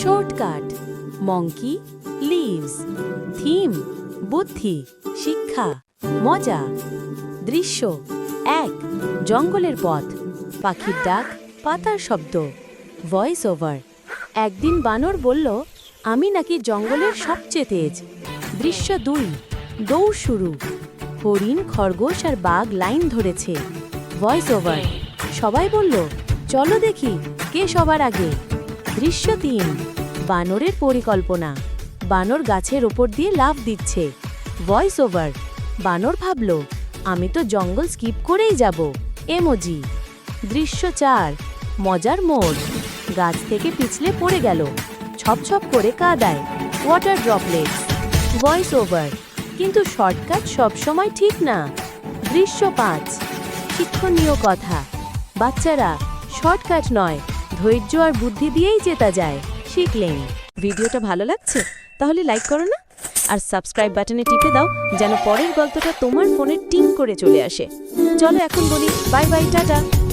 Shortcut, মঙ্কি leaves theme বুদ্ধি, শিক্ষা, মজা, দৃশ্য, এক, জঙ্গলের পথ, পাখির ডাক, পাতার শব্দ ভয়েস ওভার একদিন বানর বলল, আমি নাকি জঙ্গলের সবচেয়ে তেজ। দৃশ্য দুই, দৌড় শুরু। হরিণ, খরগোশ আর বাঘ লাইন ধরেছে। ভয়েস ওভার সবাই বলল, চলো দেখি, কে সবার আগে? দৃশ্য তিন বানরের পরিকল্পনা। বানর গাছের ওপর দিয়ে লাফ দিচ্ছে। Voice over. বানর ভাবল, আমি তো জঙ্গল স্কিপ করেই যাব। এমোজি দৃশ্য চার, মজার মোড়। গাছ থেকে পিছলে পড়ে গেল। ছপছপ করে কাদায়। Water droplets voice over. কিন্তু শর্টকাট সবসময় ঠিক না। দৃশ্য পাঁচ, শিক্ষণীয় কথা। বাচ্চারা, শর্টকাট নয়। ধৈর্য আর বুদ্ধি দিয়েই জেতা যায়, শিখলেন। ভিডিওটা ভালো লাগছে? তাহলে লাইক করো না। আর সাবস্ক্রাইব বাটনে টিপে দাও, যেন পরের গল্পটা তোমার ফোনে টিং করে চলে আসে। চলো এখন বলি বাই বাই টাটা।